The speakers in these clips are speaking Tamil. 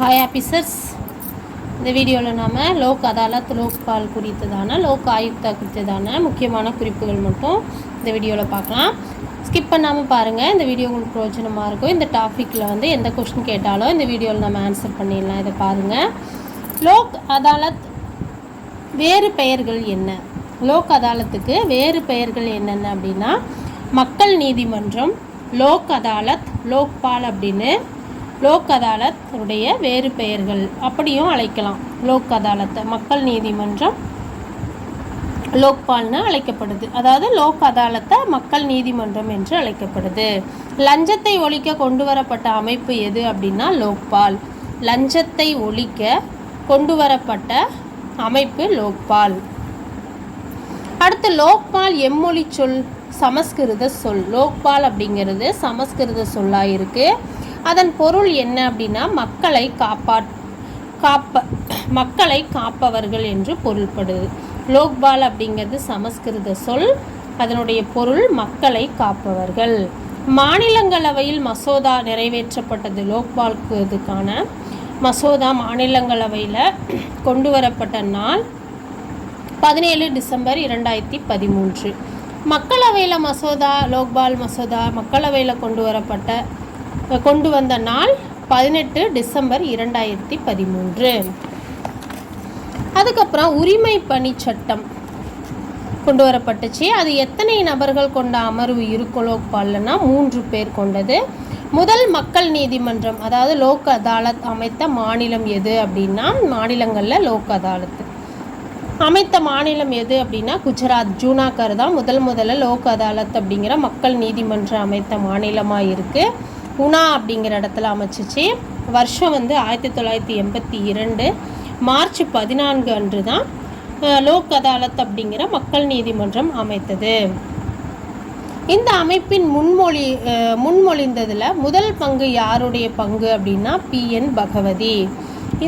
ஹாய் ஆஃபீஸர்ஸ் இந்த வீடியோவில் நாம் லோக் அதாலத் லோக்பால் குறித்ததான லோக் ஆயுக்தா குறித்ததான முக்கியமான குறிப்புகள் மட்டும் இந்த வீடியோவில் பார்க்கலாம். ஸ்கிப் பண்ணாமல் பாருங்கள் இந்த வீடியோ உங்களுக்கு பிரயோஜனமாக இருக்கும். இந்த டாப்பிக்கில் வந்து எந்த கொஷின் கேட்டாலும் இந்த வீடியோவில் நம்ம ஆன்சர் பண்ணிடலாம். இதை பாருங்கள் லோக் அதாலத் வேறு பெயர்கள் என்ன? லோக் அதாலத்துக்கு வேறு பெயர்கள் என்னென்ன அப்படின்னா மக்கள் நீதிமன்றம் லோக் அதாலத் லோக்பால் அப்படின்னு லோக் அதாலத்துடைய வேறு பெயர்கள் அப்படியும் அழைக்கலாம். லோக் அதாலத்தை மக்கள் நீதிமன்றம் லோக்பால்னு அழைக்கப்படுது. அதாவது லோக் அதாலத்தை மக்கள் நீதிமன்றம் என்று அழைக்கப்படுது. லஞ்சத்தை ஒழிக்க கொண்டு வரப்பட்ட அமைப்பு எது அப்படின்னா லோக்பால். லஞ்சத்தை ஒழிக்க கொண்டு வரப்பட்ட அமைப்பு லோக்பால். அடுத்து லோக்பால் எம்மொழி சொல் சமஸ்கிருத சொல். லோக்பால் அப்படிங்கிறது சமஸ்கிருத சொல்லாக இருக்குது அதன் பொருள் என்ன அப்படின்னா மக்களை காப்பா காப்ப மக்களை காப்பவர்கள் என்று பொருள்படுது. லோக்பால் அப்படிங்கிறது சமஸ்கிருத சொல். அதனுடைய பொருள் மக்களை காப்பவர்கள். மாநிலங்களவையில் மசோதா நிறைவேற்றப்பட்டது. லோக்பால்க்குதுக்கான மசோதா மாநிலங்களவையில் கொண்டு வரப்பட்ட நாள் பதினேழு டிசம்பர் இரண்டாயிரத்தி பதிமூன்று. மக்களவையில் மசோதா லோக்பால் மசோதா மக்களவையில் கொண்டு வரப்பட்ட கொண்டு வந்த நாள் பதினெட்டு டிசம்பர் இரண்டாயிரத்தி பதிமூன்று. அதுக்கப்புறம் உரிமை பணி சட்டம் கொண்டு வரப்பட்டுச்சு. அது எத்தனை நபர்கள் கொண்ட அமர்வு இருக்கும் லோக்பால்னா மூன்று பேர் கொண்டது. முதல் மக்கள் நீதிமன்றம் அதாவது லோக் அதாலத் அமைத்த மாநிலம் எது அப்படின்னா மாநிலங்களில் லோக் அதாலத். அமைத்த மாநிலம் எது அப்படின்னா குஜராத் ஜூனாகர் தான் முதல் முதல்ல லோக் அதாலத் அப்படிங்கிற மக்கள் நீதிமன்றம் அமைத்த மாநிலமாக இருக்குது குணா அப்படிங்கிற இடத்துல அமைச்சிச்சு. வருஷம் வந்து ஆயிரத்தி தொள்ளாயிரத்தி எண்பத்தி இரண்டு மார்ச் பதினான்கு அன்று தான் லோக் அதாலத் அப்படிங்கிற மக்கள் நீதிமன்றம் அமைத்தது. இந்த அமைப்பின் முன்மொழி முன்மொழிந்ததில் முதல் பங்கு யாருடைய பங்கு அப்படின்னா பி என் பகவதி.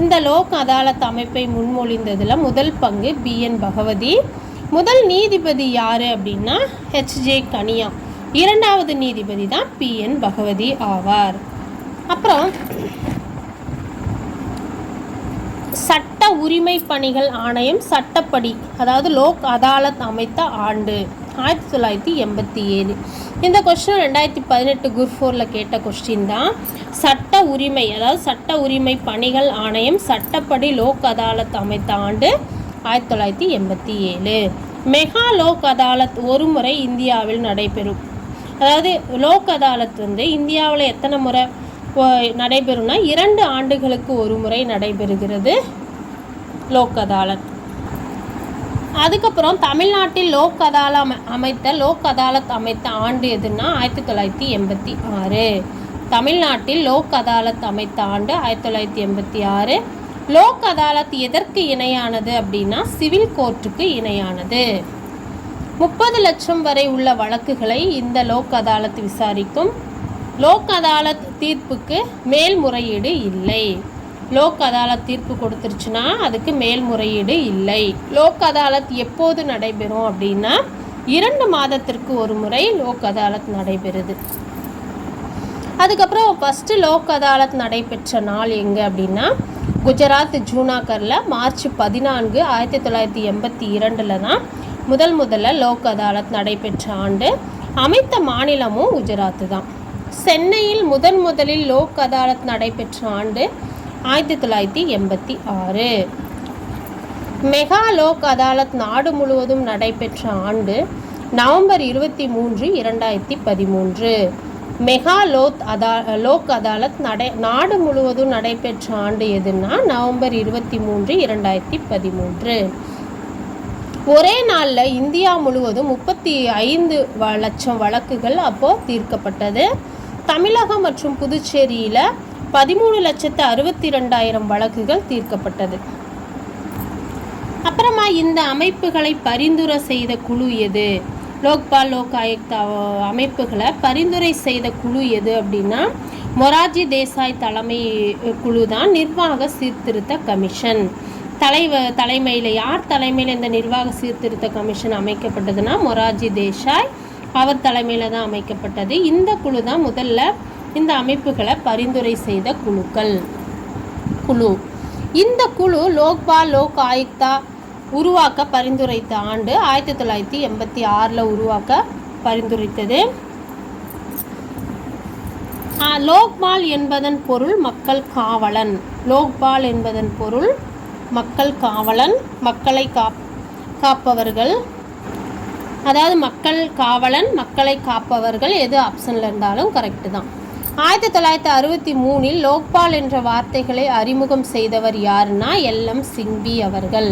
இந்த லோக் அதாலத் அமைப்பை முன்மொழிந்ததில் முதல் பங்கு பி என் பகவதி. முதல் நீதிபதி யார் அப்படின்னா ஹெச்ஜே கனியா. இரண்டாவது நீதிபதி தான் பி என் பகவதி ஆவார். அப்புறம் சட்ட உரிமை பணிகள் ஆணையம் சட்டப்படி அதாவது லோக் அதாலத் அமைத்த ஆண்டு ஆயிரத்தி தொள்ளாயிரத்தி எண்பத்தி ஏழு. இந்த கொஸ்டின் ரெண்டாயிரத்தி பதினெட்டு குரூப் ஃபோரில் கேட்ட கொஸ்டின் தான் சட்ட உரிமை அதாவது சட்ட உரிமை பணிகள் ஆணையம் சட்டப்படி லோக் அதாலத் அமைத்த ஆண்டு ஆயிரத்தி தொள்ளாயிரத்தி எண்பத்தி ஏழு. மெகா லோக் அதாலத் ஒரு முறை இந்தியாவில் நடைபெறும். அதாவது லோக் அதாலத் வந்து இந்தியாவில் எத்தனை முறை நடைபெறும்னா இரண்டு ஆண்டுகளுக்கு ஒரு முறை நடைபெறுகிறது லோக் அதாலத். அதுக்கப்புறம் தமிழ்நாட்டில் லோக் அதால அமைத்த லோக் அதாலத் அமைத்த ஆண்டு எதுன்னா ஆயிரத்தி தொள்ளாயிரத்தி எண்பத்தி ஆறு. தமிழ்நாட்டில் லோக் அதாலத் அமைத்த ஆண்டு ஆயிரத்தி தொள்ளாயிரத்தி எண்பத்தி ஆறு. லோக் அதாலத் எதற்கு இணையானது அப்படின்னா சிவில் கோர்ட்டுக்கு இணையானது. முப்பது லட்சம் வரை உள்ள வழக்குகளை இந்த லோக் அதாலத் விசாரிக்கும். லோக் அதாலத் தீர்ப்புக்கு மேல்முறையீடு இல்லை. லோக் அதாலத் தீர்ப்பு கொடுத்துருச்சுன்னா அதுக்கு மேல்முறையீடு இல்லை. லோக் அதாலத் எப்போது நடைபெறும் அப்படின்னா இரண்டு மாதத்திற்கு ஒரு முறை லோக் அதாலத் நடைபெறுது. அதுக்கப்புறம் ஃபஸ்ட்டு லோக் அதாலத் நடைபெற்ற நாள் எங்கே அப்படின்னா குஜராத் ஜூனாகரில் மார்ச் பதினான்கு ஆயிரத்தி தொள்ளாயிரத்தி எண்பத்தி இரண்டில் தான் முதல் முதல்ல லோக் அதாலத் நடைபெற்ற ஆண்டு அமைத்த மாநிலமும் குஜராத் தான். சென்னையில் முதன் முதலில் லோக் அதாலத் நடைபெற்ற ஆண்டு ஆயிரத்தி தொள்ளாயிரத்தி எண்பத்தி ஆறு. மெகா லோக் அதாலத் நாடு முழுவதும் நடைபெற்ற ஆண்டு நவம்பர் இருபத்தி மூன்று இரண்டாயிரத்தி பதிமூன்று. மெகா லோத் அதா லோக் அதாலத் நடை நாடு முழுவதும் நடைபெற்ற ஆண்டு எதுன்னா நவம்பர் இருபத்தி மூன்று இரண்டாயிரத்தி பதிமூன்று. ஒரே நாளில் இந்தியா முழுவதும் முப்பத்தி ஐந்து வ- லட்சம் வழக்குகள் அப்போது தீர்க்கப்பட்டது. தமிழகம் மற்றும் புதுச்சேரியில் பதிமூணு லட்சத்து அறுபத்தி ரெண்டாயிரம் வழக்குகள் தீர்க்கப்பட்டது. அப்புறமா இந்த அமைப்புகளை பரிந்துரை செய்த குழு எது? லோக்பால் லோக் ஆயுக்தா அமைப்புகளை பரிந்துரை செய்த குழு எது அப்படின்னா மொரார்ஜி தேசாய் தலைமை குழு தான் நிர்வாக சீர்திருத்த கமிஷன். தலைவ தலைமையில் யார் தலைமையில் இந்த நிர்வாக சீர்திருத்த கமிஷன் அமைக்கப்பட்டதுன்னா மொரார்ஜி தேசாய். அவர் தலைமையில் தான் அமைக்கப்பட்டது. இந்த குழு தான் முதல்ல இந்த அமைப்புகளை பரிந்துரை செய்த குழுக்கள். குழு. இந்த குழு லோக்பால் லோக் ஆயுக்தா உருவாக்க பரிந்துரைத்த ஆண்டு ஆயிரத்தி தொள்ளாயிரத்தி எண்பத்தி ஆறில் உருவாக்க பரிந்துரைத்தது. லோக்பால் என்பதன் பொருள் மக்கள் காவலன். லோக்பால் என்பதன் பொருள் மக்கள் காவலன் மக்களை காப் காப்பவர்கள். அதாவது மக்கள் காவலன் மக்களை காப்பவர்கள் எது ஆப்ஷனில் இருந்தாலும் கரெக்டு தான். ஆயிரத்தி தொள்ளாயிரத்தி அறுபத்தி மூணில் லோக்பால் என்ற வார்த்தைகளை அறிமுகம் செய்தவர் யாருன்னா எல்எம் சிங்வி அவர்கள்.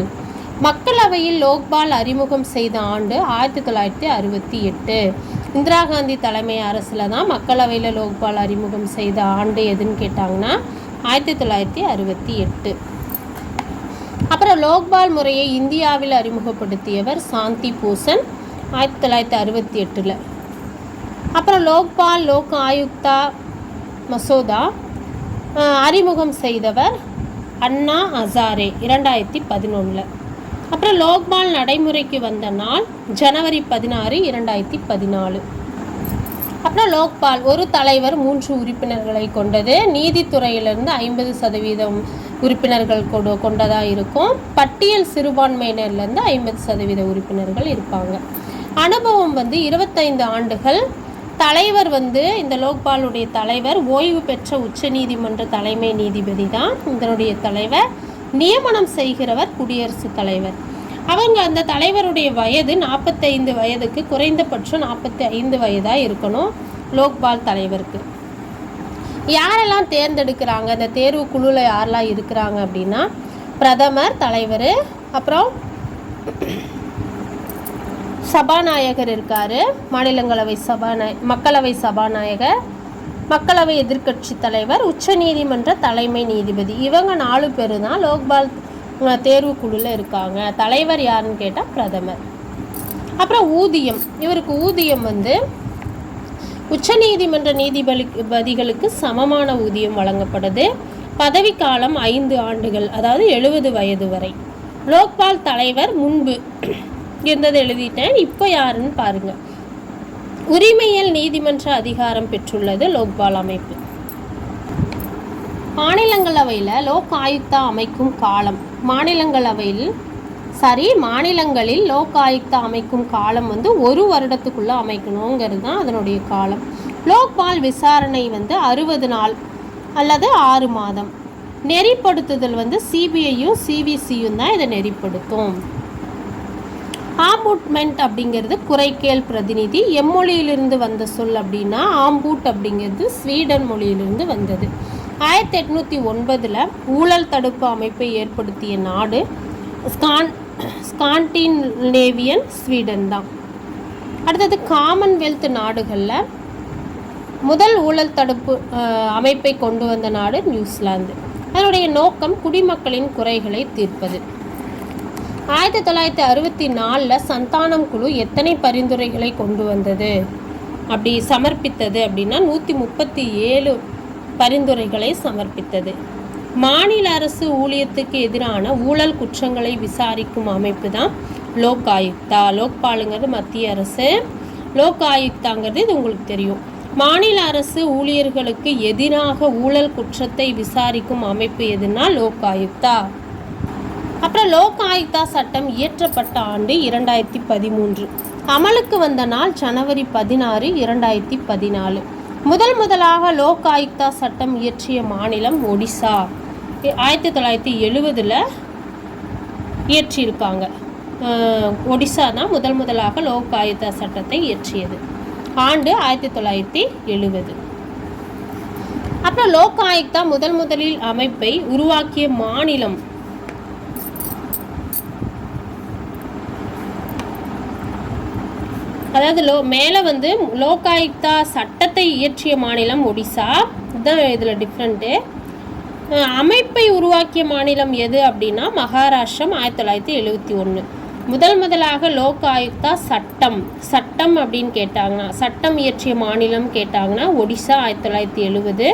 மக்களவையில் லோக்பால் அறிமுகம் செய்த ஆண்டு ஆயிரத்தி தொள்ளாயிரத்தி அறுபத்தி எட்டு. இந்திரா காந்தி தலைமை அரசில் தான் மக்களவையில் லோக்பால் அறிமுகம் செய்த ஆண்டு எதுன்னு கேட்டாங்கன்னா ஆயிரத்தி தொள்ளாயிரத்தி அறுபத்தி எட்டு. அப்புறம் லோக்பால் முறையை இந்தியாவில் அறிமுகப்படுத்தியவர் சாந்தி பூசன் ஆயிரத்தி தொள்ளாயிரத்தி அறுபத்தி எட்டில். அப்புறம் லோக்பால் லோக் ஆயுக்தா மசோதா அறிமுகம் செய்தவர் அண்ணா ஹசாரே இரண்டாயிரத்தி பதினொன்றில் அப்புறம் லோக்பால் நடைமுறைக்கு வந்த நாள் ஜனவரி பதினாறு இரண்டாயிரத்தி பதினாலு. அப்புறம் லோக்பால் ஒரு தலைவர் மூன்று உறுப்பினர்களை கொண்டது. நீதித்துறையிலிருந்து ஐம்பது சதவீதம் உறுப்பினர்கள் கொடு கொண்டதாக இருக்கும். பட்டியல் சிறுபான்மையினர்லேருந்து ஐம்பது சதவீத உறுப்பினர்கள் இருப்பாங்க. அனுபவம் வந்து இருபத்தைந்து ஆண்டுகள். தலைவர் வந்து இந்த லோக்பாலுடைய தலைவர் ஓய்வு பெற்ற உச்சநீதிமன்ற தலைமை நீதிபதி தான். இதனுடைய தலைவர் நியமனம் செய்கிறவர் குடியரசுத் தலைவர். அவங்க அந்த தலைவருடைய வயது நாற்பத்தைந்து வயதுக்கு குறைந்தபட்சம் நாற்பத்தி ஐந்து வயதாக இருக்கணும் லோக்பால் தலைவருக்கு. யாரெல்லாம் தேர்ந்தெடுக்கிறாங்க? அந்த தேர்வு குழுவில் யாரெல்லாம் இருக்கிறாங்க அப்படின்னா பிரதமர் தலைவர் அப்புறம் சபாநாயகர் இருக்கார் மாநிலங்களவை சபாநாய மக்களவை சபாநாயகர் மக்களவை எதிர்க்கட்சி தலைவர் உச்சநீதிமன்ற தலைமை நீதிபதி. இவங்க நாலு பேர் தான் லோக்பால் தேர்வு குழுவில் இருக்காங்க. தலைவர் யாருன்னு கேட்டால் பிரதமர். அப்புறம் ஊதியம். இவருக்கு ஊதியம் வந்து உச்சநீதிமன்ற நீதிபதிகளுக்கு சமமான ஊதியம் வழங்கப்படுது. பதவிக்காலம் ஐந்து ஆண்டுகள் அதாவது எழுபது வயது வரை. லோக்பால் தலைவர் முன்பு இருந்தது எழுதிட்டேன். இப்போ யாருன்னு பாருங்கள் உரிமையல் நீதிமன்ற அதிகாரம் பெற்றுள்ளது லோக்பால் அமைப்பு. மாநிலங்களவையில் லோக் ஆயுக்தா அமைக்கும் காலம். மாநிலங்களவையில் சரி மாநிலங்களில் லோக் ஆயுக்தா அமைக்கும் காலம் வந்து ஒரு வருடத்துக்குள்ளே அமைக்கணுங்கிறது தான் அதனுடைய காலம். லோக்பால் விசாரணை வந்து அறுபது நாள் அல்லது ஆறு மாதம். நெறிப்படுத்துதல் வந்து சிபிஐயும் சிவிசியும் தான் இதை நெறிப்படுத்தும். ஆம்பூட்மெண்ட் அப்படிங்கிறது குறைக்கேள் பிரதிநிதி. எம்மொழியிலிருந்து வந்த சொல் அப்படின்னா ஆம்பூட் அப்படிங்கிறது ஸ்வீடன் மொழியிலிருந்து வந்தது. ஆயிரத்தி எட்நூற்றி ஒன்பதில் ஊழல் தடுப்பு அமைப்பை ஏற்படுத்திய நாடு ஸ்கான் ஸ்காண்டினேவியன் ஸ்வீடன் தான். அடுத்தது காமன்வெல்த் நாடுகளில் முதல் ஊழல் தடுப்பு அமைப்பை கொண்டு வந்த நாடு நியூசிலாந்து. அதனுடைய நோக்கம் குடிமக்களின் குறைகளை தீர்ப்பது. ஆயிரத்தி தொள்ளாயிரத்தி அறுபத்தி நாலில் சந்தானம் குழு எத்தனை பரிந்துரைகளை கொண்டு வந்தது? அப்படி சமர்ப்பித்தது அப்படின்னா நூற்றி முப்பத்தி ஏழு பரிந்துரைகளை சமர்ப்பித்தது. மாநில அரசு ஊழியத்துக்கு எதிரான ஊழல் குற்றங்களை விசாரிக்கும் அமைப்பு தான் லோக் ஆயுக்தா லோக்பாலுங்கிறது மத்திய அரசு. லோக் ஆயுக்தாங்கிறது இது உங்களுக்கு தெரியும். மாநில அரசு ஊழியர்களுக்கு எதிராக ஊழல் குற்றத்தை விசாரிக்கும் அமைப்பு எதுனா லோக் ஆயுக்தா அப்புறம் லோக் ஆயுக்தா சட்டம் இயற்றப்பட்ட ஆண்டு இரண்டாயிரத்தி பதிமூன்று. அமலுக்கு வந்த நாள் ஜனவரி பதினாறு இரண்டாயிரத்தி பதினாலு. முதல் முதலாக லோக் ஆயுக்தா சட்டம் இயற்றிய மாநிலம் ஒடிசா. ஆயிரத்தி தொள்ளாயிரத்தி எழுபதில் இயற்றியிருக்காங்க ஒடிசா தான் முதல் முதலாக லோக் ஆயுக்தா சட்டத்தை இயற்றியது. ஆண்டு ஆயிரத்தி தொள்ளாயிரத்தி எழுபது அப்புறம் லோக் ஆயுக்தா முதல் முதலில் அமைப்பை உருவாக்கிய மாநிலம் அதாவது லோ மேலே வந்து லோகாயுக்தா சட்டத்தை இயற்றிய மாநிலம் ஒடிசா. இதுதான் இதில் டிஃப்ரெண்ட்டு அமைப்பை உருவாக்கிய மாநிலம் எது அப்படின்னா மகாராஷ்டிரம் ஆயிரத்தி தொள்ளாயிரத்தி எழுபத்தி ஒன்று முதல் முதலாக லோக் ஆயுக்தா சட்டம். சட்டம் அப்படின்னு கேட்டாங்கன்னா சட்டம் இயற்றிய மாநிலம் கேட்டாங்கன்னா ஒடிசா ஆயிரத்தி தொள்ளாயிரத்தி எழுபது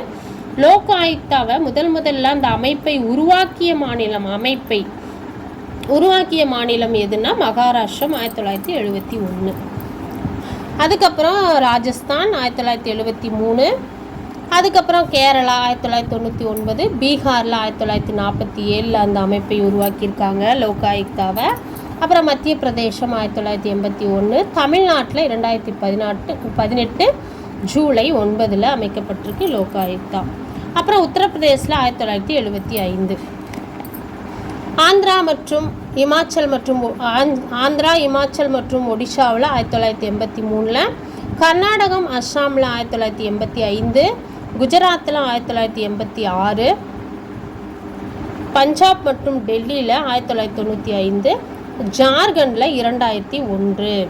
லோக் ஆயுக்தாவை முதல் முதல்ல அந்த அமைப்பை உருவாக்கிய மாநிலம் அமைப்பை உருவாக்கிய மாநிலம் எதுனா மகாராஷ்டிரம் ஆயிரத்தி தொள்ளாயிரத்தி எழுபத்தி ஒன்று அதுக்கப்புறம் ராஜஸ்தான் ஆயிரத்தி தொள்ளாயிரத்தி எழுபத்தி மூணு. அதுக்கப்புறம் கேரளா ஆயிரத்தி தொள்ளாயிரத்தி தொண்ணூற்றி ஒன்பது. பீகாரில் ஆயிரத்தி தொள்ளாயிரத்தி நாற்பத்தி ஏழில் அந்த அமைப்பை உருவாக்கியிருக்காங்க லோகாயுக்தாவை. அப்புறம் மத்திய பிரதேசம் ஆயிரத்தி தொள்ளாயிரத்தி எண்பத்தி ஒன்று தமிழ்நாட்டில் இரண்டாயிரத்தி பதினாட்டு பதினெட்டு ஜூலை ஒன்பதில் அமைக்கப்பட்டிருக்கு லோகாயுக்தா. அப்புறம் உத்தரப்பிரதேசில் ஆயிரத்தி தொள்ளாயிரத்தி எழுபத்தி ஐந்து. ஆந்திரா மற்றும் இமாச்சல் மற்றும் ஒ- ஆந்திரா இமாச்சல் மற்றும் ஒடிஷாவில் ஆயிரத்தி தொள்ளாயிரத்தி எண்பத்தி மூணில் கர்நாடகம் அஸ்ஸாமில் ஆயிரத்தி தொள்ளாயிரத்தி எண்பத்தி ஐந்து குஜராத்தில் ஆயிரத்தி தொள்ளாயிரத்தி எண்பத்தி ஆறு பஞ்சாப் மற்றும் டெல்லியில் ஆயிரத்தி தொள்ளாயிரத்தி தொண்ணூற்றி ஐந்து ஜார்க்கண்டில் இரண்டாயிரத்தி ஒன்று.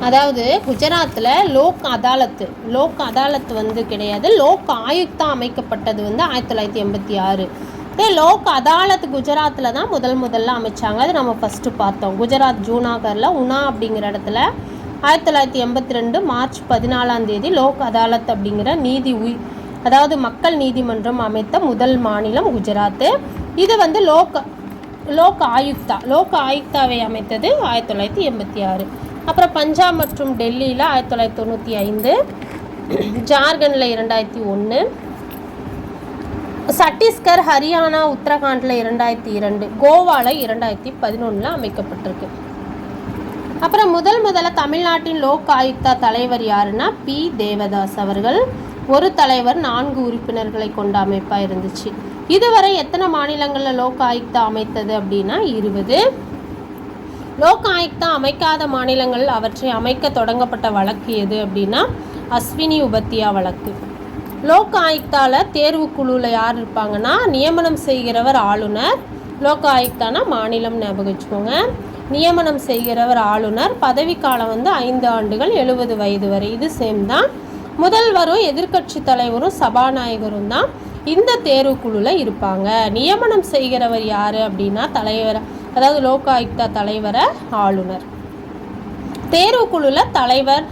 அதாவது குஜராத்தில் லோக் அதாலத்து லோக் அதாலத் வந்து கிடையாது லோக் ஆயுக்தா அமைக்கப்பட்டது வந்து ஆயிரத்தி தொள்ளாயிரத்தி எண்பத்தி ஆறு. இதே லோக் அதாலத் குஜராத்தில் தான் முதல் முதல்ல அமைச்சாங்க. அது நம்ம ஃபஸ்ட்டு பார்த்தோம். குஜராத் ஜூனாகரில் உனா அப்படிங்கிற இடத்துல ஆயிரத்தி தொள்ளாயிரத்தி எண்பத்தி ரெண்டு மார்ச் பதினாலாம் தேதி லோக் அதாலத் அப்படிங்கிற நீதி உய் அதாவது மக்கள் நீதிமன்றம் அமைத்த முதல் மாநிலம் குஜராத்து. இது வந்து லோக் லோக் ஆயுக்தா லோக் ஆயுக்தாவை அமைத்தது ஆயிரத்தி தொள்ளாயிரத்தி எண்பத்தி ஆறு. அப்புறம் பஞ்சாப் மற்றும் டெல்லியில் ஆயிரத்தி தொள்ளாயிரத்தி தொண்ணூற்றி ஐந்து ஜார்க்கண்டில் இரண்டாயிரத்தி ஒன்று சத்தீஸ்கர் ஹரியானா உத்தரகாண்டில் இரண்டாயிரத்தி இரண்டு கோவாவில் இரண்டாயிரத்தி பதினொன்றில் அமைக்கப்பட்டிருக்கு. அப்புறம் முதல் முதல்ல தமிழ்நாட்டின் லோக் ஆயுக்தா தலைவர் யாருன்னா பி. தேவதாஸ் அவர்கள். ஒரு தலைவர் நான்கு உறுப்பினர்களை கொண்ட அமைப்பாக இருந்துச்சு. இதுவரை எத்தனை மாநிலங்களில் லோக் ஆயுக்தா அமைத்தது அப்படின்னா இருபது. லோக் ஆயுக்தா அமைக்காத மாநிலங்கள் அவற்றை அமைக்க தொடங்கப்பட்ட வழக்கு எது அப்படின்னா அஸ்வினி உபத்தியா வழக்கு. லோக் ஆயுக்தாவில் தேர்வு குழுவில் யார் இருப்பாங்கன்னா நியமனம் செய்கிறவர் ஆளுநர். லோக் ஆயுக்தானா மாநிலம் ஞாபகம் வச்சுக்கோங்க. நியமனம் செய்கிறவர் ஆளுநர் பதவிக்காலம் வந்து ஐந்து ஆண்டுகள் எழுபது வயது வரை. இது சேம் தான். முதல்வரும் எதிர்க்கட்சி தலைவரும் சபாநாயகரும் தான் இந்த தேர்வுக்குழுவில் இருப்பாங்க. நியமனம் செய்கிறவர் யார் அப்படின்னா தலைவர் அதாவது லோக் ஆயுக்தா தலைவரை ஆளுநர். தேர்வு குழுவில் தலைவர்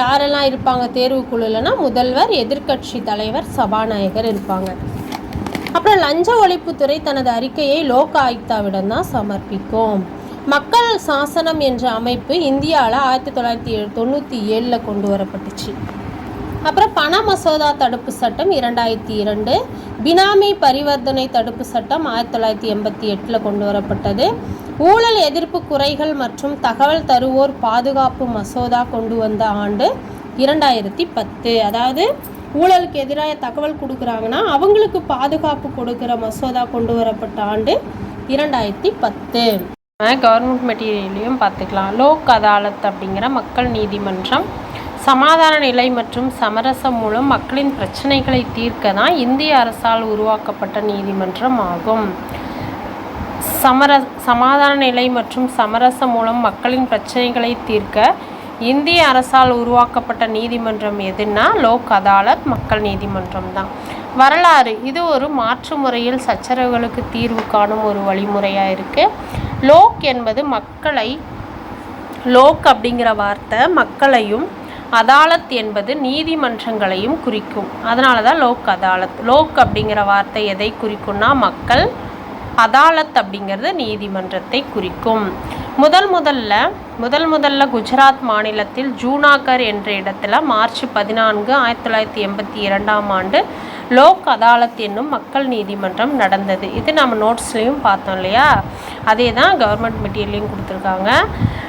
யாரெல்லாம் இருப்பாங்க? தேர்வுக்குழுலனா முதல்வர் எதிர்க்கட்சி தலைவர் சபாநாயகர் இருப்பாங்க. அப்புறம் லஞ்ச ஒழிப்புத்துறை தனது அறிக்கையை லோக் ஆயுக்தாவிடம் தான் சமர்ப்பிக்கும். மக்கள் சாசனம் என்ற அமைப்பு இந்தியாவில் ஆயிரத்தி தொள்ளாயிரத்தி எழு தொண்ணூற்றி ஏழில் கொண்டு வரப்பட்டுச்சு. அப்புறம் பண மசோதா தடுப்பு சட்டம் இரண்டாயிரத்தி இரண்டு பினாமி பரிவர்த்தனை தடுப்பு சட்டம் ஆயிரத்தி தொள்ளாயிரத்தி எண்பத்தி எட்டில் கொண்டு வரப்பட்டது. ஊழல் எதிர்ப்பு குறைகள் மற்றும் தகவல் தருவோர் பாதுகாப்பு மசோதா கொண்டு வந்த ஆண்டு இரண்டாயிரத்தி பத்து. அதாவது ஊழலுக்கு எதிராக தகவல் கொடுக்குறாங்கன்னா அவங்களுக்கு பாதுகாப்பு கொடுக்குற மசோதா கொண்டு வரப்பட்ட ஆண்டு இரண்டாயிரத்தி பத்து. கவர்மெண்ட் மெட்டீரியலையும் பார்த்துக்கலாம். லோக் அதாலத் அப்படிங்கிற மக்கள் நீதிமன்றம் சமாதான நிலை மற்றும் சமரசம் மூலம் மக்களின் பிரச்சனைகளை தீர்க்க தான் இந்திய அரசால் உருவாக்கப்பட்ட நீதிமன்றம் ஆகும். சமர சமாதான நிலை மற்றும் சமரசம் மூலம் மக்களின் பிரச்சனைகளை தீர்க்க இந்திய அரசால் உருவாக்கப்பட்ட நீதிமன்றம் எதுன்னா லோக் அதாலத் மக்கள் நீதிமன்றம் தான். வரலாறு. இது ஒரு மாற்று முறையில் சச்சரவுகளுக்கு தீர்வு காணும் ஒரு வழிமுறையாக இருக்குது லோக் என்பது மக்களை லோக் அப்படிங்கிற வார்த்தை மக்களையும் அதாலத் என்பது நீதிமன்றங்களையும் குறிக்கும். அதனால தான் லோக் அதாலத். லோக் அப்படிங்கிற வார்த்தை எதை குறிக்கும்னா மக்கள் அதாலத் அப்படிங்கிறது நீதிமன்றத்தை குறிக்கும். முதல் முதல்ல முதல் முதல்ல குஜராத் மாநிலத்தில் ஜூனாகர் என்ற இடத்துல மார்ச் பதினான்கு ஆயிரத்தி தொள்ளாயிரத்தி எண்பத்தி இரண்டாம் ஆண்டு லோக் அதாலத் என்னும் மக்கள் நீதிமன்றம் நடந்தது. இது நம்ம நோட்ஸ்லேயும் பார்த்தோம் இல்லையா? அதே தான் கவர்மெண்ட் மெட்டீரியலையும் கொடுத்துருக்காங்க.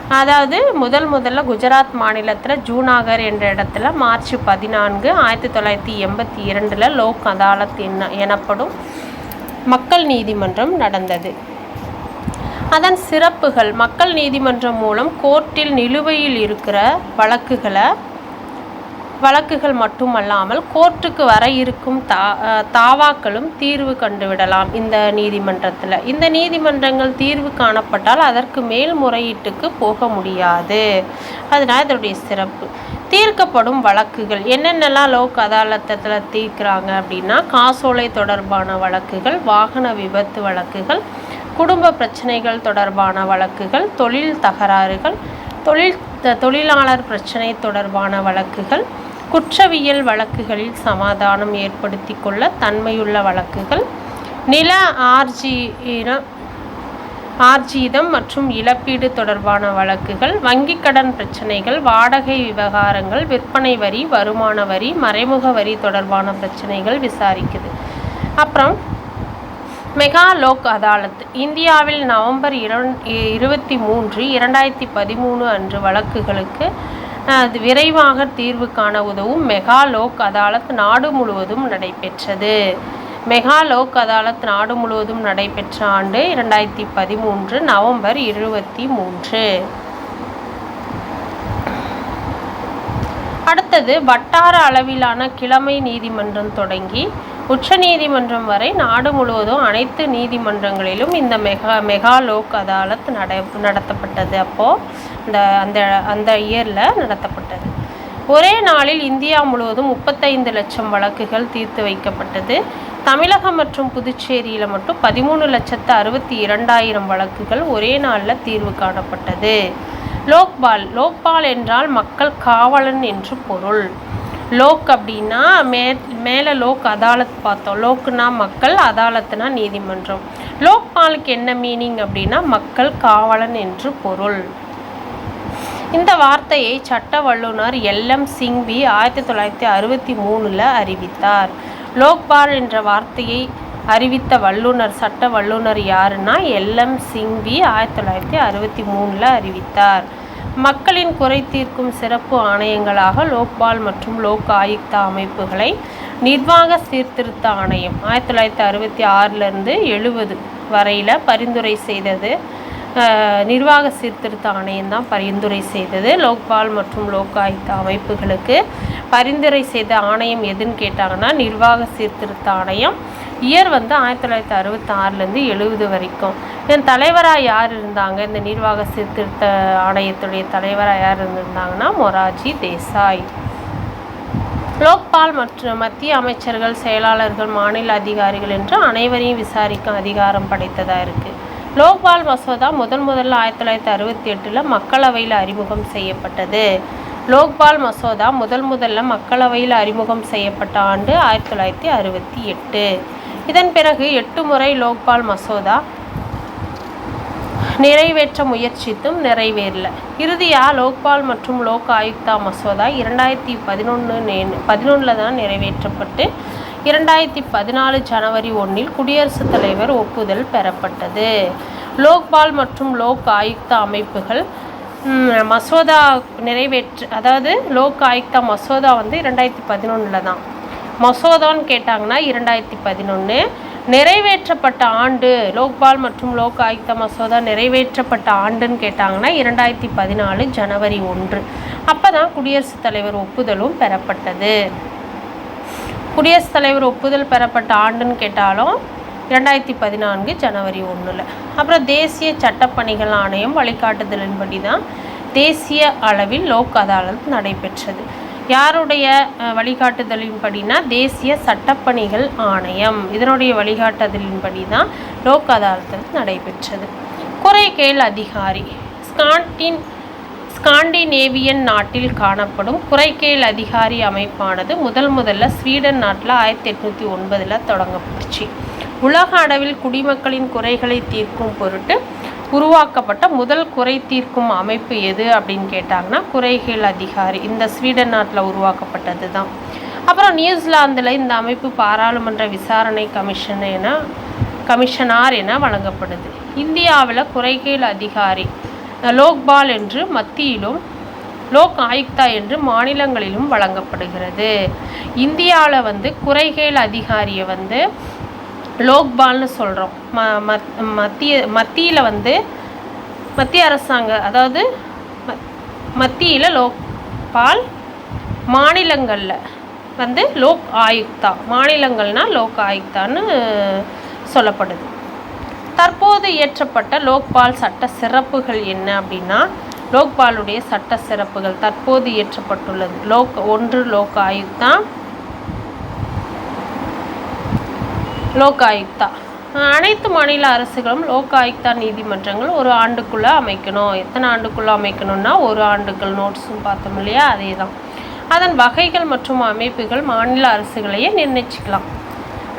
அதாவது முதல் முதல்ல குஜராத் மாநிலத்தில் ஜூனாகர் என்ற இடத்துல மார்ச் பதினான்கு ஆயிரத்தி தொள்ளாயிரத்தி எண்பத்தி இரண்டில் லோக் அதாலத் என்ன எனப்படும். மக்கள் நீதிமன்றம் நடந்தது. அதன் சிறப்புகள் மக்கள் நீதிமன்றம் மூலம் கோர்ட்டில் நிலுவையில் இருக்கிற வழக்குகளை வழக்குகள் மட்டுமல்லாமல் கோர்ட்டுக்கு வர இருக்கும் தா தாவாக்களும் தீர்வு கண்டுவிடலாம் இந்த நீதிமன்றத்தில். இந்த நீதிமன்றங்கள் தீர்வு காணப்பட்டால் அதற்கு மேல்முறையீட்டுக்கு போக முடியாது. அதனால் இதனுடைய சிறப்பு. தீர்க்கப்படும் வழக்குகள். என்னென்னலாம் லோக் அதாலத்தில் தீர்க்குறாங்க அப்படின்னா காசோலை தொடர்பான வழக்குகள் வாகன விபத்து வழக்குகள் குடும்ப பிரச்சனைகள் தொடர்பான வழக்குகள் தொழில் தகராறுகள் தொழில் தொழிலாளர் பிரச்சனை தொடர்பான வழக்குகள் குற்றவியல் வழக்குகளில் சமாதானம் ஏற்படுத்தி கொள்ள தன்மையுள்ள வழக்குகள் நில ஆர்ஜீன ஆர்ஜீதம் மற்றும் இழப்பீடு தொடர்பான வழக்குகள் வங்கிக் கடன் பிரச்சனைகள் வாடகை விவகாரங்கள் விற்பனை வரி வருமான வரி மறைமுக வரி தொடர்பான பிரச்சனைகள் விசாரிக்குது. அப்புறம் மெகா லோக் அதாலத் இந்தியாவில் நவம்பர் இரண் இருபத்தி மூன்று இரண்டாயிரத்தி பதிமூணு அன்று வழக்குகளுக்கு அது விரைவாக தீர்வு காண உதவும் மெகா லோக் அதாலத் நாடு முழுவதும் நடைபெற்றது. மெகா லோக் அதாலத் நாடு முழுவதும் நடைபெற்ற ஆண்டு இரண்டாயிரத்தி பதிமூன்று நவம்பர் இருபத்தி மூன்று. அடுத்தது வட்டார அளவிலான கிழமை நீதிமன்றம் தொடங்கி உச்சநீதிமன்றம் வரை நாடு முழுவதும் அனைத்து நீதிமன்றங்களிலும் இந்த மெகா மெகா லோக் அதாலத் நட நடத்தப்பட்டது. அப்போது இந்த அந்த அந்த இயரில் நடத்தப்பட்டது. ஒரே நாளில் இந்தியா முழுவதும் முப்பத்தைந்து லட்சம் வழக்குகள் தீர்த்து வைக்கப்பட்டது. தமிழகம் மற்றும் புதுச்சேரியில் மட்டும் பதிமூணு லட்சத்து அறுபத்தி இரண்டாயிரம் வழக்குகள் ஒரே நாளில் தீர்வு காணப்பட்டது. லோக்பால் லோக்பால் என்றால் மக்கள் காவலன் என்று பொருள். லோக் அப்படின்னா மே மேலே லோக் அதாலத் பார்த்தோம். லோக்குனா மக்கள் அதாலத்னா நீதிமன்றம். லோக்பாலுக்கு என்ன மீனிங் அப்படின்னா மக்கள் காவலன் என்று பொருள். இந்த வார்த்தையை சட்ட வல்லுனர் எல்எம் சிங்வி ஆயிரத்தி தொள்ளாயிரத்தி அறுபத்தி மூணில் அறிவித்தார். லோக்பால் என்ற வார்த்தையை அறிவித்த வல்லுனர் சட்ட வல்லுனர் யாருன்னா எல்எம் சிங்வி ஆயிரத்தி தொள்ளாயிரத்தி அறுபத்தி மூணில் அறிவித்தார். மக்களின் குறை தீர்க்கும் சிறப்பு ஆணையங்களாக லோக்பால் மற்றும் லோக் ஆயுக்தா அமைப்புகளை நிர்வாக சீர்திருத்த ஆணையம் ஆயிரத்தி தொள்ளாயிரத்தி அறுபத்தி ஆறிலிருந்து எழுபது வரையில் பரிந்துரை செய்தது நிர்வாக சீர்திருத்த ஆணையம் தான் பரிந்துரை செய்தது லோக்பால் மற்றும் லோக் ஆயுக்தா அமைப்புகளுக்கு. பரிந்துரை செய்த ஆணையம் எதுன்னு கேட்டாங்கன்னா நிர்வாக சீர்திருத்த ஆணையம். இயர் வந்து ஆயிரத்தி தொள்ளாயிரத்தி அறுபத்தி ஆறுலேருந்து எழுபது வரைக்கும். என் தலைவராக யார் இருந்தாங்க? இந்த நிர்வாக சீர்திருத்த ஆணையத்துடைய தலைவராக யார் இருந்திருந்தாங்கன்னா மொராஜி தேசாய். லோக்பால் மற்றும் மத்திய அமைச்சர்கள் செயலாளர்கள் மாநில அதிகாரிகள் என்று அனைவரையும் விசாரிக்கும் அதிகாரம் படைத்ததாக இருக்குது லோக்பால் மசோதா முதன் முதல்ல ஆயிரத்தி தொள்ளாயிரத்தி அறுபத்தி எட்டில் மக்களவையில் அறிமுகம் செய்யப்பட்டது. லோக்பால் மசோதா முதல் முதல்ல மக்களவையில் அறிமுகம் செய்யப்பட்ட ஆண்டு ஆயிரத்தி தொள்ளாயிரத்தி அறுபத்தி எட்டு. இதன் பிறகு எட்டு முறை லோக்பால் மசோதா நிறைவேற்ற முயற்சித்தும் நிறைவேறல. இறுதியாக லோக்பால் மற்றும் லோக் ஆயுக்தா மசோதா இரண்டாயிரத்தி பதினொன்று பதினொன்றில் தான் நிறைவேற்றப்பட்டு இரண்டாயிரத்தி பதினாலு ஜனவரி ஒன்றில் குடியரசுத் தலைவர் ஒப்புதல் பெறப்பட்டது. லோக்பால் மற்றும் லோக் ஆயுக்தா அமைப்புகள் மசோதா நிறைவேற்று அதாவது லோக் ஆயுக்தா மசோதா வந்து இரண்டாயிரத்தி பதினொன்றில் தான். மசோதான்னு கேட்டாங்கன்னா இரண்டாயிரத்தி பதினொன்று நிறைவேற்றப்பட்ட ஆண்டு லோக்பால் மற்றும் லோக் ஆயுக்த மசோதா நிறைவேற்றப்பட்ட ஆண்டுன்னு கேட்டாங்கன்னா இரண்டாயிரத்தி பதினாலு ஜனவரி ஒன்று. அப்போ தான் குடியரசுத் தலைவர் ஒப்புதலும் பெறப்பட்டது. குடியரசுத் தலைவர் ஒப்புதல் பெறப்பட்ட ஆண்டுன்னு கேட்டாலும் இரண்டாயிரத்தி பதினான்கு ஜனவரி ஒன்றில் அப்புறம் தேசிய சட்டப்பணிகள் ஆணையம் வழிகாட்டுதலின்படி தான் தேசிய அளவில் லோக் அதாலத் நடைபெற்றது. யாருடைய வழிகாட்டுதலின்படினா தேசிய சட்டப்பணிகள் ஆணையம். இதனுடைய வழிகாட்டுதலின்படி தான் லோக் அதாலத்தில் நடைபெற்றது. குறைகேள் அதிகாரி. ஸ்காண்டின் ஸ்காண்டினேவியன் நாட்டில் காணப்படும் குறைகேள் அதிகாரி அமைப்பானது முதல் முதல்ல ஸ்வீடன் நாட்டில் ஆயிரத்தி எட்நூற்றி ஒன்பதில் தொடங்கப்பட்டுச்சு. உலக அளவில் குடிமக்களின் குறைகளை தீர்க்கும் பொருட்டு உருவாக்கப்பட்ட முதல் குறை தீர்க்கும் அமைப்பு எது அப்படின்னு கேட்டாங்கன்னா குறைகள் அதிகாரி. இந்த ஸ்வீடன் நாட்டில் உருவாக்கப்பட்டது தான் அப்புறம் நியூசிலாந்தில் இந்த அமைப்பு பாராளுமன்ற விசாரணை கமிஷன் என கமிஷனார் என வழங்கப்படுது. இந்தியாவில் குறைகேள் அதிகாரி லோக்பால் என்று மத்தியிலும் லோக் ஆயுக்தா என்று மாநிலங்களிலும் வழங்கப்படுகிறது. இந்தியாவில் வந்து குறைகேள் அதிகாரியை வந்து லோக்பால்னு சொல்கிறோம் ம மத் மத்திய மத்தியில் வந்து மத்திய அரசாங்க அதாவது மத்தியில் லோக்பால் மாநிலங்களில் வந்து லோக் ஆயுக்தா மாநிலங்கள்னால் லோக் ஆயுக்தான்னு சொல்லப்படுது. தற்போது இயற்றப்பட்ட லோக்பால் சட்ட சிறப்புகள் என்ன அப்படின்னா லோக்பாலுடைய சட்ட சிறப்புகள் தற்போது இயற்றப்பட்டுள்ளது. லோக் ஒன்று லோக் ஆயுக்தா லோக் ஆயுக்தா அனைத்து மாநில அரசுகளும் லோக் ஆயுக்தா நீதிமன்றங்கள் ஒரு ஆண்டுக்குள்ளே அமைக்கணும். எத்தனை ஆண்டுக்குள்ளே அமைக்கணும்னா ஒரு ஆண்டுகள் நோட்ஸும் பார்த்தோம் இல்லையா? அதே தான் அதன் வகைகள் மற்றும் அமைப்புகள் மாநில அரசுகளையே நிர்ணயிச்சுக்கலாம்.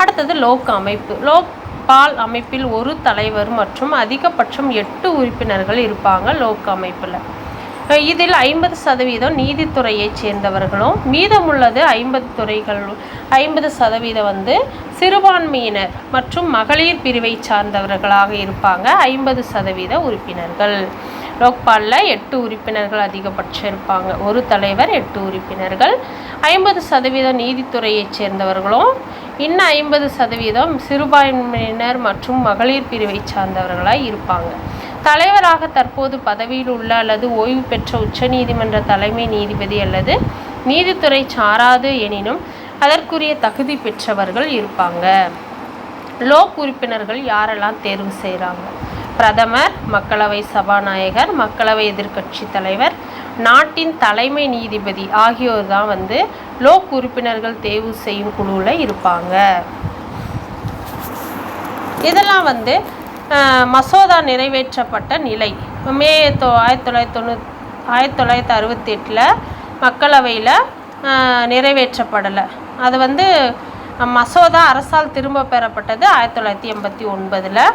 அடுத்தது லோக் அமைப்பு. லோக் பால் அமைப்பில் ஒரு தலைவர் மற்றும் அதிகபட்சம் எட்டு உறுப்பினர்கள் இருப்பாங்க லோக் அமைப்பில். இதில் ஐம்பது சதவீதம் நீதித்துறையைச் சேர்ந்தவர்களும் மீதமுள்ளது ஐம்பது துறைகள் ஐம்பது சதவீதம் வந்து சிறுபான்மையினர் மற்றும் மகளிர் பிரிவை சார்ந்தவர்களாக இருப்பாங்க. ஐம்பது சதவீத உறுப்பினர்கள். லோக்பாலில் எட்டு உறுப்பினர்கள் அதிகபட்சம் இருப்பாங்க. ஒரு தலைவர் எட்டு உறுப்பினர்கள். ஐம்பது சதவீதம் நீதித்துறையைச் சேர்ந்தவர்களும் இன்னும் ஐம்பது சதவீதம் சிறுபான்மையினர் மற்றும் மகளிர் பிரிவை சார்ந்தவர்களாக இருப்பாங்க. தலைவராக தற்போது பதவியில் உள்ள அல்லது ஓய்வு பெற்ற உச்சநீதிமன்ற தலைமை நீதிபதி அல்லது நீதித்துறை சாராது எனினும் அதற்குரிய தகுதி பெற்றவர்கள் இருப்பாங்க. லோக் உறுப்பினர்கள் யாரெல்லாம் தேர்வு செய்கிறாங்க பிரதமர் மக்களவை சபாநாயகர் மக்களவை எதிர்க்கட்சி தலைவர் நாட்டின் தலைமை நீதிபதி ஆகியோர் தான் வந்து லோக் உறுப்பினர்கள் தேர்வு செய்யும் குழுவில் இருப்பாங்க. இதெல்லாம் வந்து மசோதா நிறைவேற்றப்பட்ட நிலை. மே தொ ஆயிரத்தி தொள்ளாயிரத்தி தொண்ணூ ஆயிரத்தி தொள்ளாயிரத்தி அறுபத்தி எட்டில் மக்களவையில் நிறைவேற்றப்படலை. அது வந்து மசோதா அரசால் திரும்ப பெறப்பட்டது ஆயிரத்தி தொள்ளாயிரத்தி எண்பத்தி ஒன்பதில்.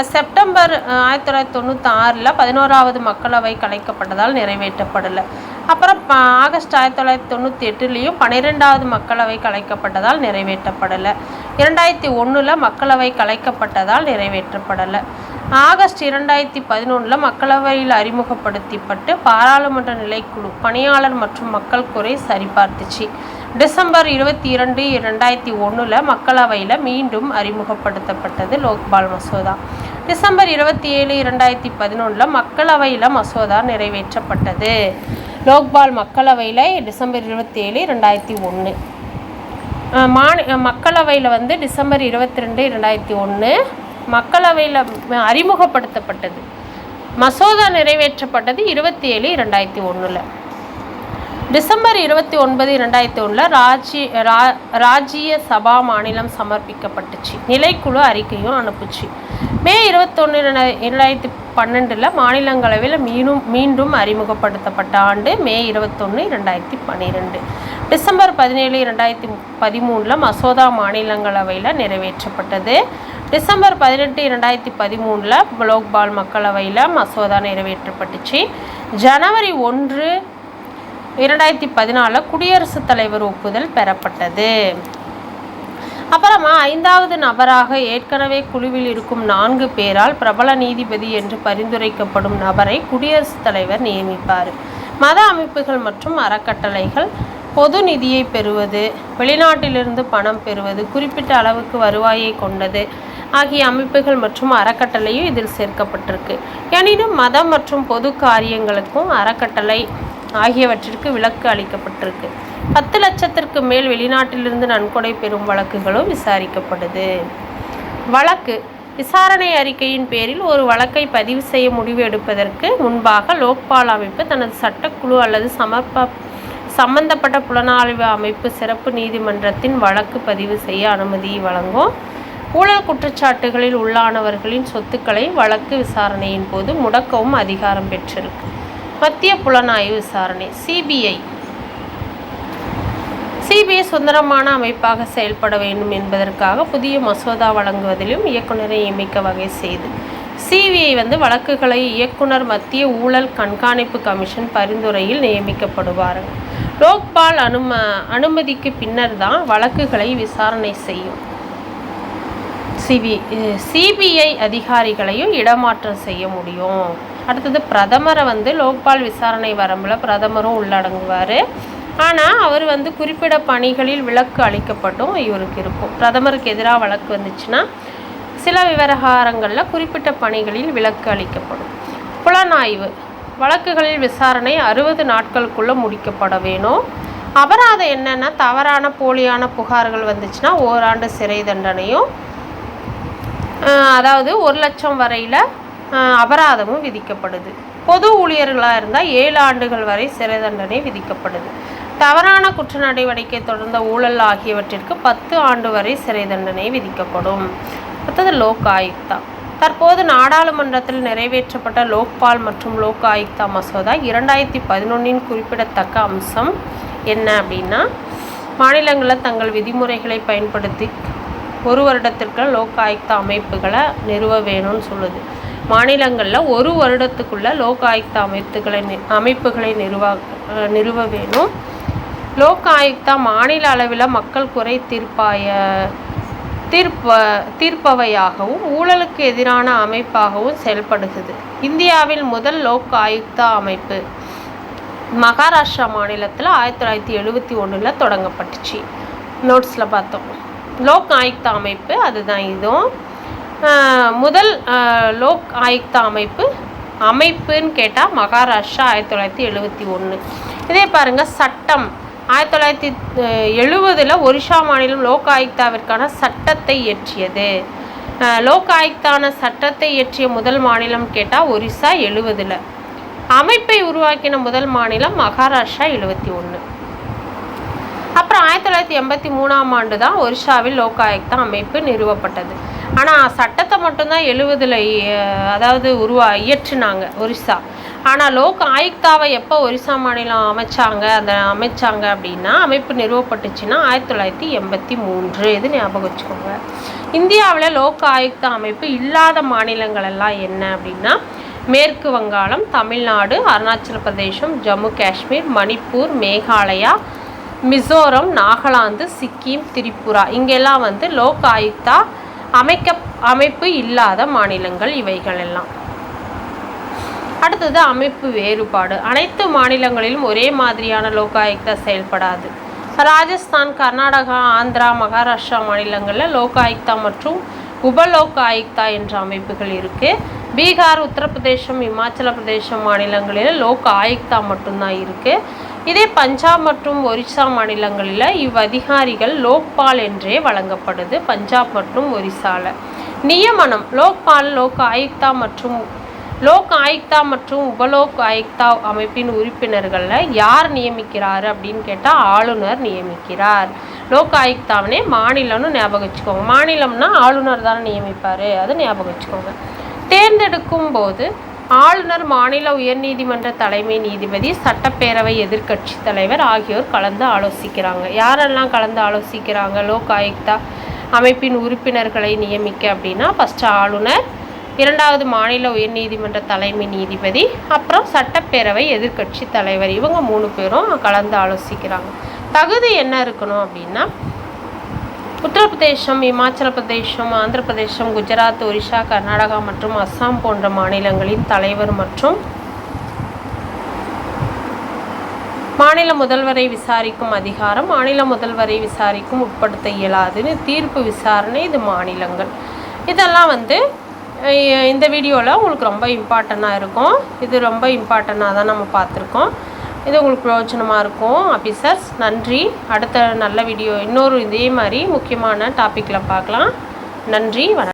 செப்டம்பர் ஆயிரத்தி தொள்ளாயிரத்தி தொண்ணூற்றி ஆறில் பதினோராவது மக்களவை கலைக்கப்பட்டதால் நிறைவேற்றப்படலை. அப்புறம் ப- ஆகஸ்ட் ஆயிரத்தி தொள்ளாயிரத்தி தொண்ணூற்றி எட்டுலேயும் பன்னிரெண்டாவது மக்களவை கலைக்கப்பட்டதால் நிறைவேற்றப்படலை. இரண்டாயிரத்தி ஒன்றில் மக்களவை கலைக்கப்பட்டதால் நிறைவேற்றப்படலை. ஆகஸ்ட் இரண்டாயிரத்தி பதினொன்றில் மக்களவையில் அறிமுகப்படுத்தப்பட்டு பாராளுமன்ற நிலைக்குழு பணியாளர் மற்றும் மக்கள் குறை சரிபார்த்துச்சு. டிசம்பர் இருபத்தி இரண்டு இரண்டாயிரத்தி ஒன்றில் மக்களவையில் மீண்டும் அறிமுகப்படுத்தப்பட்டது லோக்பால் மசோதா. டிசம்பர் இருபத்தி ஏழு இரண்டாயிரத்தி பதினொன்றில் மக்களவையில் மசோதா நிறைவேற்றப்பட்டது. லோக்பால் மக்களவையில் டிசம்பர் இருபத்தி ஏழு ரெண்டாயிரத்தி ஒன்று மாநி மக்களவையில் வந்து டிசம்பர் இருபத்தி ரெண்டு ரெண்டாயிரத்தி ஒன்று மக்களவையில் அறிமுகப்படுத்தப்பட்டது. மசோதா நிறைவேற்றப்பட்டது இருபத்தி ஏழு ரெண்டாயிரத்தி ஒன்றில் டிசம்பர் இருபத்தி ஒன்பது ரெண்டாயிரத்தி ஒன்றில் ராஜ்ய ரா ராஜ்ய சபா மாநிலம் சமர்ப்பிக்கப்பட்டுச்சு. நிலைக்குழு அறிக்கையும் அனுப்புச்சு. மே இருபத்தொன்று இரண்டாயிரத்தி பன்னெண்டில் மாநிலங்களவையில் மீண்டும் மீண்டும் அறிமுகப்படுத்தப்பட்ட ஆண்டு மே இருபத்தொன்று இரண்டாயிரத்தி பன்னிரெண்டு. டிசம்பர் பதினேழு ரெண்டாயிரத்தி பதிமூணில் மசோதா மாநிலங்களவையில் நிறைவேற்றப்பட்டது. டிசம்பர் பதினெட்டு இரண்டாயிரத்தி பதிமூணில் லோக்பால் மக்களவையில் மசோதா நிறைவேற்றப்பட்டுச்சு. ஜனவரி ஒன்று இரண்டாயிரத்தி பதினாலில் குடியரசுத் தலைவர் ஒப்புதல் பெறப்பட்டது. அப்புறமா ஐந்தாவது நபராக ஏற்கனவே குழுவில் இருக்கும் நான்கு பேரால் பிரபல நீதிபதி என்று பரிந்துரைக்கப்படும் நபரை குடியரசுத் தலைவர் நியமிப்பார். மத அமைப்புகள் மற்றும் அறக்கட்டளைகள் பொது நிதியை பெறுவது வெளிநாட்டிலிருந்து பணம் பெறுவது குறிப்பிட்ட அளவுக்கு வருவாயை கொண்டது ஆகிய அமைப்புகள் மற்றும் அறக்கட்டளையும் இதில் சேர்க்கப்பட்டிருக்கு. எனினும் மதம் மற்றும் பொது காரியங்களுக்கும் அறக்கட்டளை ஆகியவற்றிற்கு விலக்கு அளிக்கப்பட்டிருக்கு. பத்து லட்சத்திற்கு மேல் வெளிநாட்டிலிருந்து நன்கொடை பெறும் வழக்குகளும் விசாரிக்கப்படுது. வழக்கு விசாரணை அறிக்கையின் பேரில் ஒரு வழக்கை பதிவு செய்ய முடிவு எடுப்பதற்கு முன்பாக லோக்பால் அமைப்பு தனது சட்டக்குழு அல்லது சமர்ப்ப சம்பந்தப்பட்ட புலனாய்வு அமைப்பு சிறப்பு நீதிமன்றத்தின் வழக்கு பதிவு செய்ய அனுமதி வழங்கும். ஊழல் குற்றச்சாட்டுகளில் உள்ளானவர்களின் சொத்துக்களை வழக்கு விசாரணையின் போது முடக்கவும் அதிகாரம் பெற்றிருக்கு. மத்திய புலனாய்வு விசாரணை சிபிஐ சிபிஐ சுதந்திரமான அமைப்பாக செயல்பட வேண்டும் என்பதற்காக புதிய மசோதா வழங்குவதிலும் இயக்குனரை நியமிக்க வகை செய்து சிபிஐ வந்து வழக்குகளை இயக்குனர் மத்திய ஊழல் கண்காணிப்பு கமிஷன் பரிந்துரையில் நியமிக்கப்படுவார்கள் லோக்பால் அனும அனுமதிக்கு பின்னர் தான் வழக்குகளை விசாரணை செய்யும். சிபி சிபிஐ அதிகாரிகளையும் இடமாற்றம் செய்ய முடியும். அடுத்தது பிரதமரை வந்து லோக்பால் விசாரணை வரம்பில் பிரதமரும் உள்ளடங்குவார். ஆனால் அவர் வந்து குறிப்பிட பணிகளில் விலக்கு அளிக்கப்பட்டும் இவருக்கு இருக்கும். பிரதமருக்கு எதிராக வழக்கு வந்துச்சுன்னா சில விவகாரங்களில் குறிப்பிட்ட பணிகளில் விலக்கு அளிக்கப்படும். புலனாய்வு. வழக்குகளில் விசாரணை அறுபது நாட்களுக்குள்ளே முடிக்கப்பட வேணும். அபராதம் என்னென்னா தவறான போலியான புகார்கள் வந்துச்சுன்னா ஓராண்டு சிறை தண்டனையும் அதாவது ஒரு லட்சம் வரையில் அபராதமும் விதிக்கப்படுது. பொது ஊழியர்களாக இருந்தால் ஏழு ஆண்டுகள் வரை சிறை தண்டனை விதிக்கப்படுது. தவறான குற்ற நடவடிக்கை தொடர்ந்த ஊழல் ஆகியவற்றிற்கு பத்து ஆண்டு வரை சிறை தண்டனை விதிக்கப்படும். அடுத்தது லோக் ஆயுக்தா. தற்போது நாடாளுமன்றத்தில் நிறைவேற்றப்பட்ட லோக்பால் மற்றும் லோக் ஆயுக்தா மசோதா இரண்டாயிரத்தி பதினொன்றின் குறிப்பிடத்தக்க அம்சம் என்ன அப்படின்னா மாநிலங்களில் தங்கள் விதிமுறைகளை பயன்படுத்தி ஒரு வருடத்திற்கு லோக் ஆயுக்தா அமைப்புகளை நிறுவ வேணும்னு சொல்லுது. மாநிலங்களில் ஒரு வருடத்துக்குள்ள லோக் ஆயுக்தா அமைப்புகளை அமைப்புகளை நிறுவ நிறுவ வேணும். லோக் ஆயுக்தா மாநில அளவில் மக்கள் குறை தீர்ப்பாய தீர்ப்ப தீர்ப்பவையாகவும் ஊழலுக்கு எதிரான அமைப்பாகவும் செயல்படுகிறது. இந்தியாவில் முதல் லோக் ஆயுக்தா அமைப்பு மகாராஷ்டிரா மாநிலத்தில் ஆயிரத்தி தொள்ளாயிரத்தி எழுபத்தி ஒன்றில் தொடங்கப்பட்டுச்சு. நோட்ஸில் பார்த்தோம். லோக் ஆயுக்தா அமைப்பு அதுதான் இதுவும். முதல் லோக் ஆயுக்தா அமைப்பு அமைப்புன்னு கேட்டால் மகாராஷ்டிரா ஆயிரத்தி தொள்ளாயிரத்தி எழுபத்தி ஒன்று இதே பாருங்கள் சட்டம். ஆயிரத்தி தொள்ளாயிரத்தி எழுபதில் ஒரிஷா மாநிலம் லோக் ஆயுக்தாவிற்கான சட்டத்தை இயற்றியது. லோக் ஆயுக்தான சட்டத்தை இயற்றிய முதல் மாநிலம் கேட்டால் ஒரிசா எழுபதில் அமைப்பை உருவாக்கின முதல் மாநிலம் மகாராஷ்டிரா எழுபத்தி ஒன்று அப்புறம் ஆயிரத்தி தொள்ளாயிரத்தி எண்பத்தி மூணாம் ஆண்டு தான் ஒரிஷாவில் லோக் ஆயுக்தா அமைப்பு நிறுவப்பட்டது. ஆனால் சட்டத்தை மட்டும்தான் எழுவதில் அதாவது உருவா இயற்றுனாங்க ஒரிசா. ஆனால் லோக் ஆயுக்தாவை எப்போ ஒரிசா மாநிலம் அமைச்சாங்க அந்த அமைச்சாங்க அப்படின்னா அமைப்பு நிறுவப்பட்டுச்சுன்னா ஆயிரத்தி தொள்ளாயிரத்தி எண்பத்தி மூன்று. இது ஞாபகம் வச்சுக்கோங்க. இந்தியாவில் லோக் ஆயுக்தா அமைப்பு இல்லாத மாநிலங்கள் எல்லாம் என்ன அப்படின்னா மேற்கு வங்காளம் தமிழ்நாடு அருணாச்சல பிரதேசம் ஜம்மு காஷ்மீர் மணிப்பூர் மேகாலயா மிசோரம் நாகாலாந்து சிக்கிம் திரிபுரா. இங்கெல்லாம் வந்து லோக் ஆயுக்தா அமைக்க அமைப்பு இல்லாத மாநிலங்கள் இவைகள் எல்லாம் அடுத்தது அமைப்பு வேறுபாடு. அனைத்து மாநிலங்களிலும் ஒரே மாதிரியான லோக் ஆயுக்தா செயல்படாது. ராஜஸ்தான் கர்நாடகா ஆந்திரா மகாராஷ்டிரா மாநிலங்களில் லோக் ஆயுக்தா மற்றும் உபலோக் ஆயுக்தா என்ற அமைப்புகள் இருக்குது பீகார் உத்தரப்பிரதேசம் இமாச்சல பிரதேசம் மாநிலங்களில் லோக் ஆயுக்தா மட்டும்தான் இருக்குது இதே பஞ்சாப் மற்றும் ஒரிசா மாநிலங்களில் இவ்வதிகாரிகள் லோக்பால் என்றே வழங்கப்படுது பஞ்சாப் மற்றும் ஒரிசாவில் நியமனம் லோக்பால் லோக் ஆயுக்தா மற்றும் லோக் ஆயுக்தா மற்றும் உபலோக் ஆயுக்தா அமைப்பின் உறுப்பினர்களில் யார் நியமிக்கிறார் அப்படின்னு கேட்டால் ஆளுநர் நியமிக்கிறார். லோக் ஆயுக்தாவனே மாநிலம்னு ஞாபகம் வச்சுக்கோங்க. மாநிலம்னா ஆளுநர் தானே நியமிப்பார் அது ஞாபகம் வச்சுக்கோங்க. தேர்ந்தெடுக்கும் போது ஆளுநர் மாநில உயர்நீதிமன்ற தலைமை நீதிபதி சட்டப்பேரவை எதிர்க்கட்சி தலைவர் ஆகியோர் கலந்து ஆலோசிக்கிறாங்க. யாரெல்லாம் கலந்து ஆலோசிக்கிறாங்க? லோக் ஆயுக்தா அமைப்பின் உறுப்பினர்களை நியமிக்க அப்படின்னா ஃபஸ்ட்டு ஆளுநர் இரண்டாவது மாநில உயர்நீதிமன்ற தலைமை நீதிபதி அப்புறம் சட்டப்பேரவை எதிர்க்கட்சி தலைவர். இவங்க மூணு பேரும் கலந்து ஆலோசிக்கிறாங்க. தகுதி என்ன இருக்கணும் அப்படின்னா உத்தரப்பிரதேசம் இமாச்சல பிரதேசம் ஆந்திர பிரதேசம் குஜராத் ஒரிஷா கர்நாடகா மற்றும் அஸ்ஸாம் போன்ற மாநிலங்களின் தலைவர் மற்றும் மாநில முதல்வரை விசாரிக்கும் அதிகாரம் மாநில முதல்வரை விசாரிக்கும் உட்படுத்த இயலாதுன்னு தீர்ப்பு விசாரணை இது மாநிலங்கள். இதெல்லாம் வந்து இந்த வீடியோவில் உங்களுக்கு ரொம்ப இம்பார்ட்டண்ட்டாக இருக்கும். இது ரொம்ப இம்பார்ட்டண்ட்டாக தான் நம்ம பார்த்துருக்கோம். இது உங்களுக்கு பிரயோஜனமாக இருக்கும். ஆஃபீஸர்ஸ் நன்றி. அடுத்த நல்ல வீடியோ இன்னொரு இதே மாதிரி முக்கியமான டாப்பிக்கில் பார்க்கலாம். நன்றி வணக்கம்.